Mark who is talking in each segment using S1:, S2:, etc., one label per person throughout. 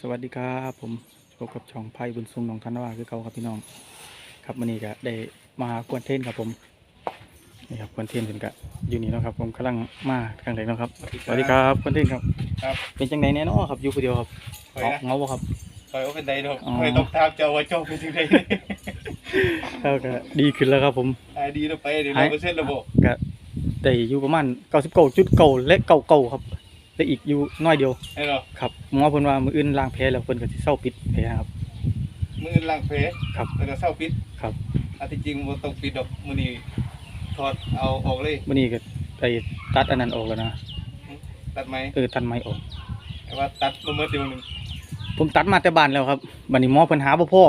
S1: สวัสดีครับผมพบกับช่องไพ่บุญซุงหนองทันวาคือเก่าครับพี่น้อง ครับวันนี้ก็ได้มาควนเทนครับผมนี่ครับควนเทนเป็นกะอยู่นี่เนาะครับ ผมกำลังมาทางไหนเนาะครับสวัสดีครับควนเทนครับ
S2: ครับ
S1: เป็นจังไดแน่เนอนครับอยู่คนเดียวครับ
S2: คอย
S1: เงา
S2: นะ
S1: เงาบ่ครับ
S2: คอยว่าเป็นไดดอก
S1: อ๋อ
S2: คอยต้องตามเจ้าว่าเจ้าเป็นยังไง
S1: ก็ก็ดีขึ้นแล้วครับผม
S2: หายดีแล้วไปเดี๋ยว
S1: หา
S2: เรา
S1: ย
S2: เปอร์เซ็นต์ระบบ
S1: ก็ได้อยู่ประมาณ99จุดเก่าและเก่าเก่าครับ และอีกอยู่น้อยเดียว
S2: ให้เรา
S1: ครับหมอเพิ่นว่ามื้ออื่นล้างแผลแล้วเพิ่นก็สิเซาปิดแผลครับ
S2: มือล่างเพ
S1: ครับ
S2: แล้วก็เศร้าปิด
S1: ครับ
S2: อันที่จริงมันต้องปิดดอกมือนี้ถอดเอาออกเลย
S1: มื้อนี้ก็ไปตัดอันนั้นออกแล้วนะ
S2: ตัดไหม
S1: เออตัดไม้ออก
S2: แต่ว่าตัดมาเมื่อเดียวหนึง
S1: ผมตัดมาแต่บ้านแล้วครับบัดนี้หมอเพิ่นหาบ่พอ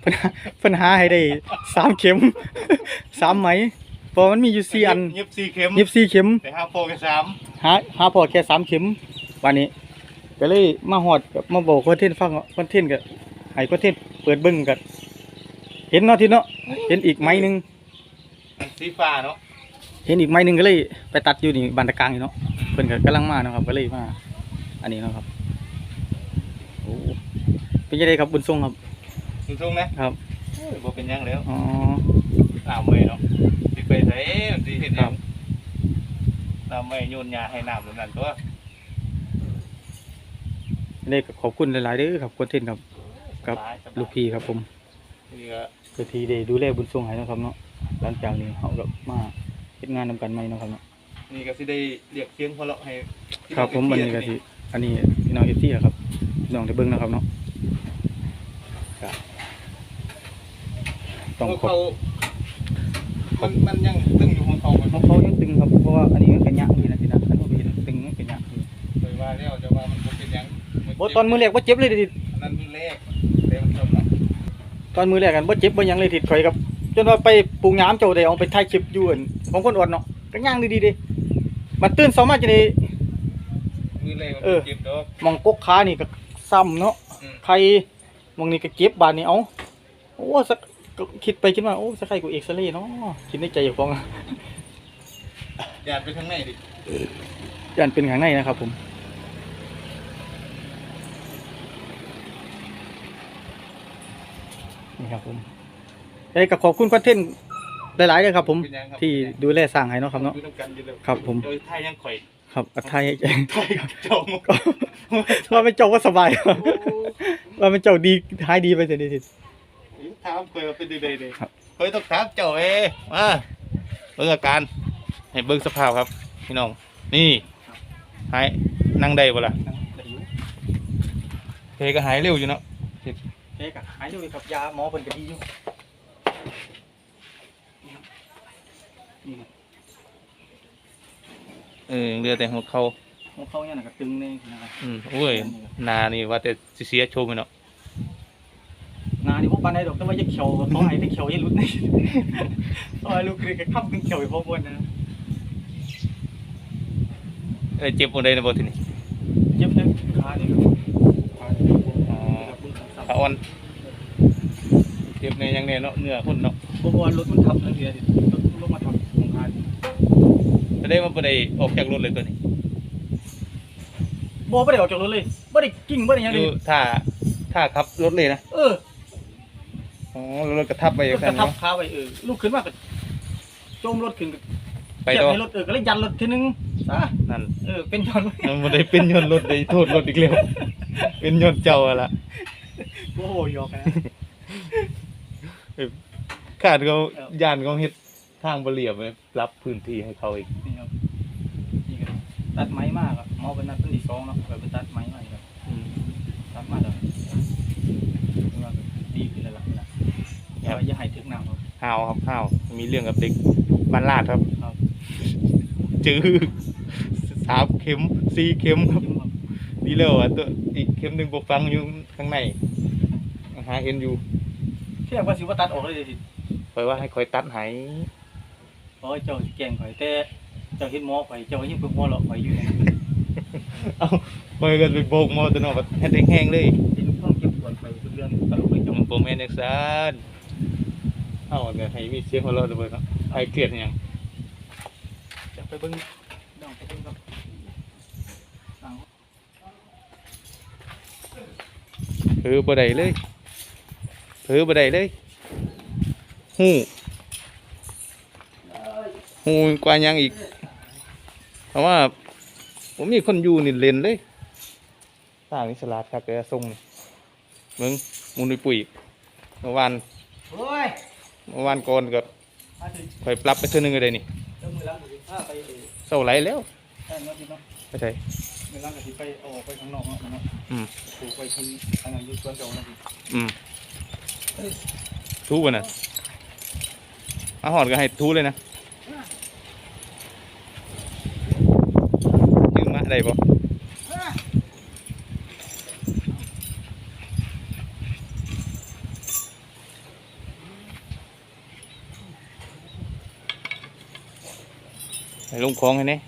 S1: เพิ่นหาเพิ่นหาให้ได้สามเข็มสามไหมเพราะมันมีอยู่สี่อัน
S2: เย็บสี่เข็ม
S1: เย็บสี่เข็ม
S2: แต่ห้าโฟกันสาม
S1: หาหาพอแค่สามเข็มวันนี้ก็เลยมาฮอดกับมาบอกคอนเทนต์ฟังคอนเทนต์ก็ให้คอนเทนต์เปิดเบิ่งก็เห็นเนาะทีเนาะเห็นอีกไม้หนึง
S2: อันสีฟ้าเนาะ
S1: เห็นอีกไม้หนึงก็เลยไปตัดอยู่นี่บันตะกลางนี่เนาะเพิ่นก็กำลังมาเนาะครับก็เลยมาอันนี้เนาะครับโอ้เป็นยังไงครับบุญทรงครับ
S2: สูงสูงๆนะครับเอ้ยบ่เป็นหยังแล้ว
S1: อ๋อ
S2: ตามเมย์เนาะสิไปใส่มันสิเห็นห
S1: ครั
S2: ยั
S1: บ
S2: งตามเมย์โยนยาให้น้ำนั่นตัว
S1: ได้ก็ขอบคุณหลายๆเด้อครับคอนเทนต์ครับครับ
S2: สบายสบาย
S1: ลูกพี่ครับผม
S2: นี่ก็
S1: เพื่อที่ได้ดูแลบุญทรงให้เนาะครับเนาะหลังจากนี้เขาก็มาเฮ็ดงานนำกันใหม่เนาะครับเนาะ
S2: นี่ก็สิได้เรียกเสียงหัวเราะให้พี่
S1: ครับผมวันนี้ก็สิอันนี้พี่น้องเอฟซีครับพี่น้องได้เบิ่งนะครับเนาะก็ต้องขอบ
S2: เขามันมันยังตึงอยู่ของ เขามัน
S1: เขาเขายังตึงครับเพราะว่าอันนี้มันเป็นยะนี่นะพี่นะอันนี้เป็นตึงมันเป็นยะนี่
S2: เคยว่าแล้วจะว่ามันบ่เป็นหยัง
S1: โอ้ตอนมือแรกบ่เจ็บเลยดิ
S2: อันนั้นมือแรกแต่มันชอบเนาะ
S1: ตอนมือแรกกันบ่เจ็บบ่หยังเลยทิดข่อยครับ จนว่าไปปลูกยามเจ้าได้เอาไปถ่ายคลิปอยู่อั่นของคนอวดเนาะก็ย่างดีๆเด้มันตื่นเช้ามาจะได้
S2: มือแรกมัน
S1: เออ
S2: เจ็บดอก
S1: มองกกขานี่ก็ซ้ำเนาะ
S2: อืม
S1: ใครมองนี่ก็เก็บบาดนี่เอาโอ้สักก็คิดไปคิดมาโอ้สักใครกูเอ็กซเรย์เนาะคิดในใจอยู่ฟอง
S2: อยากไปข้างในดิ
S1: ยันเป็นข้างในนะครับผม นี่ครับผมเอ้ยก็ขอบคุณคอนเทนต์หลายๆเลยครับผม
S2: เป็นหยังครับ
S1: ที่ดูแลสร้างให้เนาะครับเนาะ
S2: อยู่ด้วยกันอยู่แล้ว
S1: ครับผม
S2: โดยท่ายังข่อย
S1: ครับอัทายให้
S2: ข่อยเจ้า
S1: ก็ว่าเป็นเจ้าว่าสบายว่าเป็นเจ้าดีหายดีไปเสียดีที
S2: ถามข่อยว่าเป็นยังไงเด้
S1: ครับ
S2: ข่อยต้องถามเจ้าเอ้มาเบิ่งอาการ ให้เบิ่งสภาพครับ พี่น้อง นี่หายนั่งได้บ่ล่ะเพก็หายเร็วอยู่เนาะ
S1: เอ๊ะก็หายอยู่ครับยาหมอเพิ่นก็ดีอยู่นี่ครับ
S2: เออยังเหลือแต่หัวเข่า
S1: ของเขาเนี่ยนะก็ตึงในนะครับ
S2: อืมโอ้ยหนานี่ว่าแต่สิเสียโชว์ไปเนาะ
S1: งานนี่พวกปานใดดอกแต่ว่าจะเขียวก็เขาให้ได้เขียวให้หลุดนี่ซอยลูกคือก็ขับขึ้นเขียวให้พอมวนนะ
S2: เอ้ยเจ็บบ่ได้นะบ่ทีนี้
S1: เจ็บเลยขานี่ครับขานี่ครับ
S2: อ๋อ
S1: ครับคุณสับ
S2: ขาอ่อนเจ็บในยังแน่เนาะเนื้อหุ่นเนาะ
S1: เพราะว่ารถมันทับนั่นเองรถลงมาทับของขานี่
S2: จะได้มาบ่ได้ออกจากรถเลยตัวนี้
S1: บ่บ่ได้ออกจากรถเลยบ่ได้กิ้งบ่ได้หยัง
S2: อ
S1: เล
S2: ยู่
S1: ย
S2: ท่าท่าขับรถเลยนะ
S1: เออ
S2: อ๋อรถกระทับไปอ
S1: ร
S2: ย่า
S1: ถ
S2: ง
S1: ก
S2: นั้
S1: ระ
S2: น
S1: ทับ
S2: เนาะ
S1: ขาไว้เออลูกขึ้นมาก็จมรถขึ้นก็
S2: ไป
S1: เทียบ
S2: ต่อ
S1: ให้รถเออก็เลยยันรถทีนึงซะ
S2: นั่น
S1: เออเป็นย้อน
S2: มันบ่ได้เป็นยนต์รถได้โทษรถอีกแล้วเป็นยนต์เจ้าอะล่ะ
S1: โอ้โหยอกนะ
S2: ขาดเขา
S1: เออ
S2: ย่านเขาเฮ็ดทางบ่เรียบไว้รับพื้นที่ให้เขาอีก
S1: นี่ครับนี่ก็ตัดไม้มากครับหมอเป็นนัดเป็นที่สองเนาะแบบเป็นตัดไม้มาอีกครับ
S2: อืม
S1: ตัดมาเลยว่าดีขึ้นแล้วล่ะนะอย่าอย่าให้ถึงน้ำครับ
S2: ห้าวครับห้าวมีเรื่องกับเด็กบ้านลาดครับ
S1: ครับ
S2: จื้อสามเข็มสี่เข็มครับ
S1: ยิ้มครับ
S2: ดีแล้วอะตัวอีกเข็มหนึ่งบกฟังอยู่ข้างในหาเห็นอยู่
S1: เทียบว่าสิว่าตัดออกเลยสิ
S2: คอยว่าให้คอยตัดใหาย
S1: เพราะว่าเจ้าสิแกล้งข่อยแต่เจ้าเห็นหมอข่อยเจ้าก็ยิ่งเพิ่งหัวเราะข่อยอยู่เนี่ย
S2: เอาคอยกันไปโบกหมอตัวเนอกให้แห้งๆเลย
S1: เห็นความเจ็บปวดข่อยเป็นเรื่องตลกเลย
S2: จ
S1: เจ้า
S2: มโปรแมนเอกซานเอาเนี่ยให้มีเสียงหัวเราะด้วยเนาะให้เกลียดอหย่าง
S1: จะ ไปเบิ่งน้องไปเบิ่งครับ
S2: เผลอบ่ได้เลยเผลอบ่ได้เลยหูหูกว่าหยังอีกเพราะว่า ผมมีคนอยู่นี่เล่นเลยสร้างนิสลาดครับแกส่งนี่มึงมูลนิปุ๋ยเมื่อวาน
S1: โอ้ย
S2: เมื่อวานก่อนก็
S1: มาถึง
S2: คอยปรับไปเท่านึงเลยนี่
S1: เริ่มมือล้างมือผ้าไปเออ
S2: เศร้าไหลแล้ว
S1: ใช่เนาะพี่เนาะ
S2: ไม่ใช่
S1: มือล้างกับที่ไปเอาออกไปข้างนอกเนาะเนาะ
S2: อืม
S1: ปลูกไปที่อันนั้นอยู่สวนเจ้าเนาะพี่
S2: อืมทูบ่น่ะอาหอดก็ให้ทูเลยนะยืมมาได้ปะ ลงคลองให้แนี่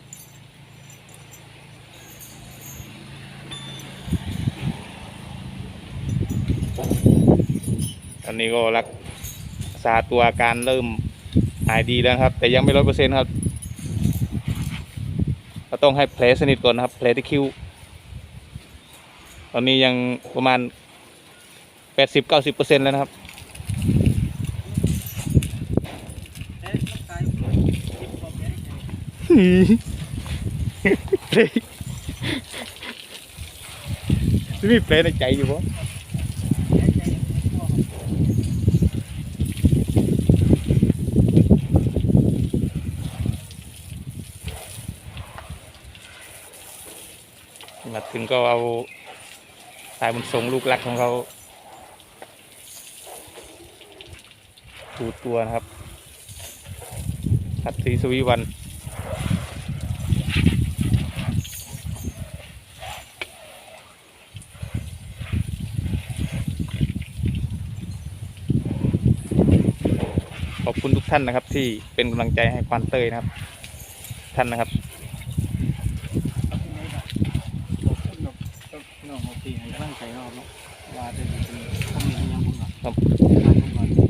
S2: ตอนนี้ก็รักษาตัวอาการเริ่มหายดีแล้วครับ แต่ยังไม่ร้อยเปอร์เซ็นต์ครับก็ต้องให้แผลสนิทก่อนนะครับแผลที่คิวตอนนี้ยังประมาณแปดสิบเก้าสิบเปอร์เซ็นต์แล้วนะครับ
S1: เอ๊ะร่างกายผมคิดความแข็งแรง
S2: แผลจะมีแผลงในใจอยู่ปะ
S1: แข็งแรงไม่พอครับ
S2: มาถึงก็เอาสายบุญทรงลูกรักของเขาดูตัวนะครับขัดศรีสวีวัน อบคุณทุกท่านนะครับ ที่เป็นกำลังใจให้ควานเตยนะครับ ท่านนะครับ
S1: ครับพี่น้อยครับขอบคุณครับกับพี่น้องเอาที่ให้กำลังใจเราเนาะว่าเป็นคอมเมนต์อิหยังผมครับ
S2: ครับ
S1: งานอนที่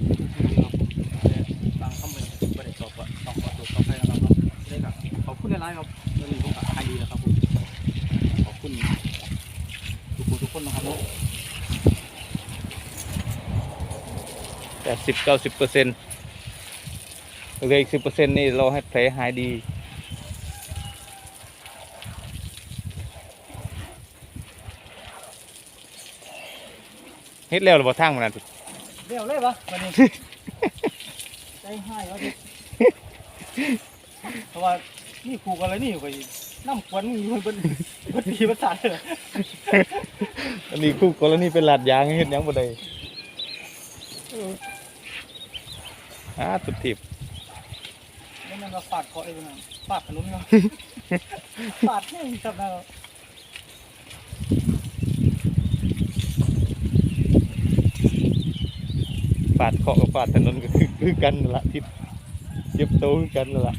S1: เรื่อบว่างขอตัวต่อไปนะครับเนาะได้ครับขอบคุณหลายๆครับวันนี้ผมก็หายดีแล้วครับผมขอบคุณทุกคนทุกคนนะครับนาะ
S2: แปดสิบเก้าสิบเปอร์เซ็นต์ เหลืออีกสิบเปอร์เซ็นต์นี่เราให้แผลหายดี เฮ็ดแล้วหรือเปล่าทางมันนั่นสิ
S1: เดี๋ยวเลยปะวันนี้ ใจให้แล้วดิเพราะว่านี่ครูกันเลยนี่ไปน้ำควันมึงอยู่บนบนปีประสาทเลย
S2: อันนี้คู่กรณีเป็นหลาดยางเฮ็ดหยังบ่ได้อ่าสุดทิพย์
S1: แล้วมันมาฟาดคอเองนะฟาดถนนเนาะฟาดแห้งจับนะ
S2: ฟาดเคาะกับฟาดถนนก็คือคือกันนั่นละทิศเจ็บโตคือกันนั่นละ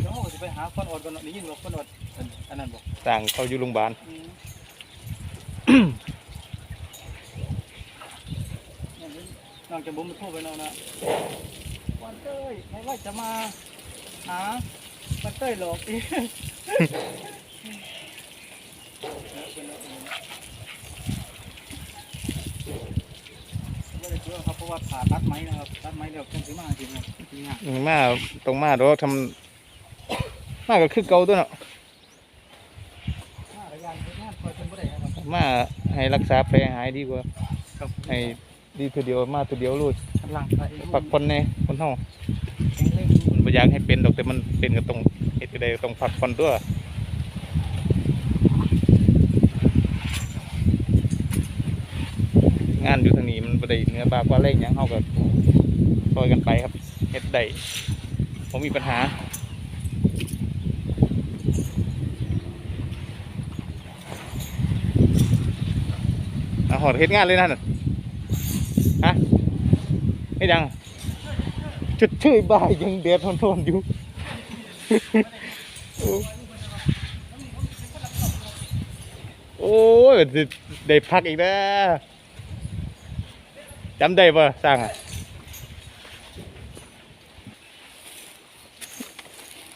S1: เดี๋ยวเราจะไปหาคนอดกันเนาะได้ยินว่าคนอดอันอันนั้นบอก
S2: ต่างเขาอยู่โรงพยาบาล
S1: อืมเนี่ยน้องจะบ่มมาโทรไปเนาะนะ วันเต้ยไม่ว่าจะมาหาวันเต้ยหลอกอีกไม่ได้เชื่อครับเพราะว่าผ่าตัดไม้นะครับตัดไม้เดี๋ยวคงจะมาจริงครับจริงอะ
S2: มาตรงมาเดี๋ยวทำมาก็คือเก่าตัวเนาะ
S1: มาระยะงานคอยเป็นบ่ได้นะครับ
S2: มาให้รักษาแผลหายดีกว่า
S1: ครับ
S2: ให้ดีทีเดียวมาทีเดียวรู้
S1: พลังไป
S2: พักผ่อนในคน เฮามันบ่อยากให้เป็นดอกแต่มันเป็นก็ต้องเฮ็ดได้ต้องพักผ่อนตัวงานอยู่ทางนี้มันบ่ได้เนื้อบากว่าแรงหยังเฮาก็ซอยกันไปครับเฮ็ดได้บ่มีปัญหาอาหอดเฮ็ดงานเลยนั่นน่ะฮะเฮ็ดยัง จุดชื่อบ่ายยังเดือดทนๆอยู่โอ้ยได้ได้พักอีกแล้วจำได้ปะสร้างอะ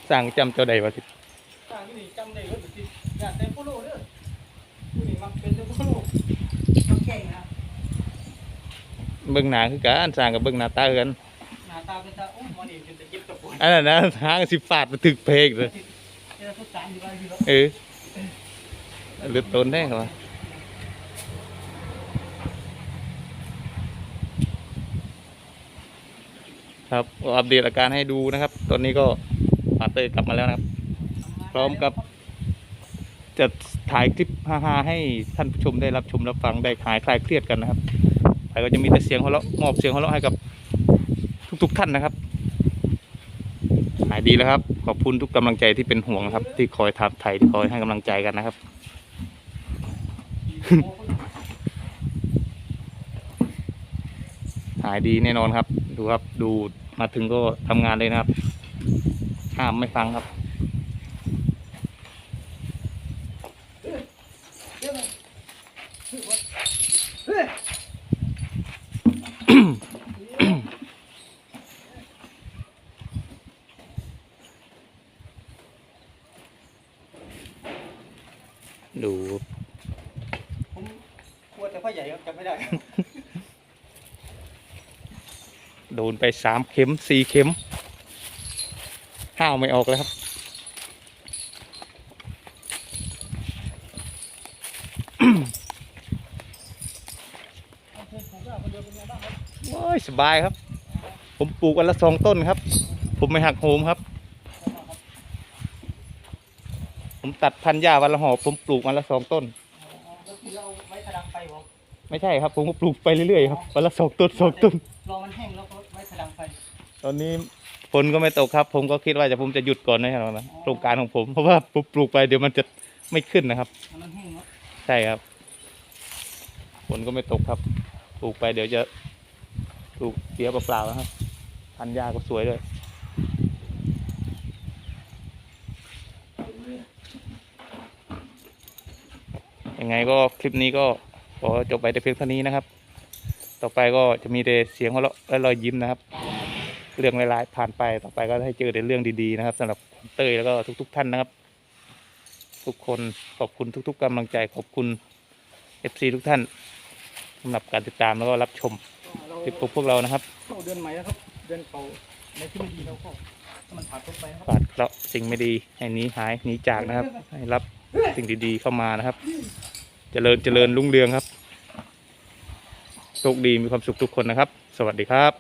S2: สร้างจำเจ้าใดปะสิ
S1: ต่างนี่จำได้ว่าสิอยากได้โปโลเด้อผู้นี่มักเป็นโปโลต้องเก่งนะ
S2: เบิ่งหน้าคือกันสร้างกับเบิ่งหน้าตาคือกันา
S1: ตาเป็นตาโอ้หมอนี่เป็นตะยิบตะปวด
S2: อันนั้นนะทางสิฟาดมาถึกเพลงเลย
S1: เจอทุกการอยู่บ้านอยู่แล้ว
S2: เออเลือดต้นได้ครับครับอัปเดตอาการให้ดูนะครับ ตอนนี้ก็ปาเตยกลับมาแล้วนะครับ พร้อมกับ จะถ่ายคลิปฮาๆให้ท่านผู้ชมได้รับชมรับฟังได้หายคลายเครียดกันนะครับไปก็จะมีแต่เสียงหัวเราะมอบเสียงหัวเราะให้กับ ทุกๆท่านนะครับหายดีแล้วครับ ขอบคุณทุกกำลังใจที่เป็นห่วงครับ ที่คอยถามไถ่ที่คอยให้กำลังใจกันนะครับ หายดีแน่นอนครับ ดูครับ ดูมาถึงก็ทำงานเลยนะครับ ห้ามไม่ฟังครับดู
S1: ผมปวดแต่พ่อใหญ่ครับจำไม่ได้
S2: โดนไปสามเข็มสี่เข็ม ห้าวไม่ออกเลยครับ โอ้ย สบายครับ ผมปลูกวันละสองต้นครับ ผมไม่หักโหมครับ ผมตัดพันหญ้าวันละหอบผมปลูกวันละสองต้น
S1: เรา ไว้กระดังไฟผม
S2: ไม่ใช่ครับผมก็ปลูกไปเรื่อยๆครับวันละสองต้นสองต้น
S1: รอมันแห้งแล้วก็ไว้กระดังไฟ
S2: ตอนนี้ฝนก็ไม่ตกครับ ผมก็คิดว่าจะผมจะหยุดก่อนนะครับนะโครงการของผมเพราะว่าผมปลูกไปเดี๋ยวมันจะไม่ขึ้นนะครับ
S1: ให้มันแห้งเนาะ
S2: ใช่ครับฝนก็ไม่ตกครับปลูกไปเดี๋ยวจะปลูกเสียเปล่าๆนะครับพันธุ์หญ้าก็สวยด้วยยังไงก็คลิปนี้ก็ ขอจบไปแต่เพียงเท่านี้นะครับ ต่อไปก็จะมีแต่เสียงหัวเราะและรอยยิ้มนะครับ เรื่องร้ายๆผ่านไปต่อไปก็ให้เจอแต่เรื่องดีๆนะครับสำหรับคุณเต้ยแล้วก็ทุก ๆ ท่านนะครับ ทุกคนขอบคุณทุก ๆกำลังใจขอบคุณ FC ทุกท่านสำหรับการติดตามแล้วก็รับชม
S1: เรา
S2: คลิปของพวกเรานะครับ
S1: เข้าเดือนใหม่แล้วครับเดือนเก่าในที่ไม่ดีเราก็ให้มันผ่านพ้นไปนะครับ
S2: ฝาดเคราะห์สิ่งไม่ดีให้หนีหายหนีจากนะครับ ให้รับสิ่งดีๆเข้ามานะครับ เจริญเจริญรุ่งเรืองครับโชคดีมีความสุขทุกคนนะครับ สวัสดีครับ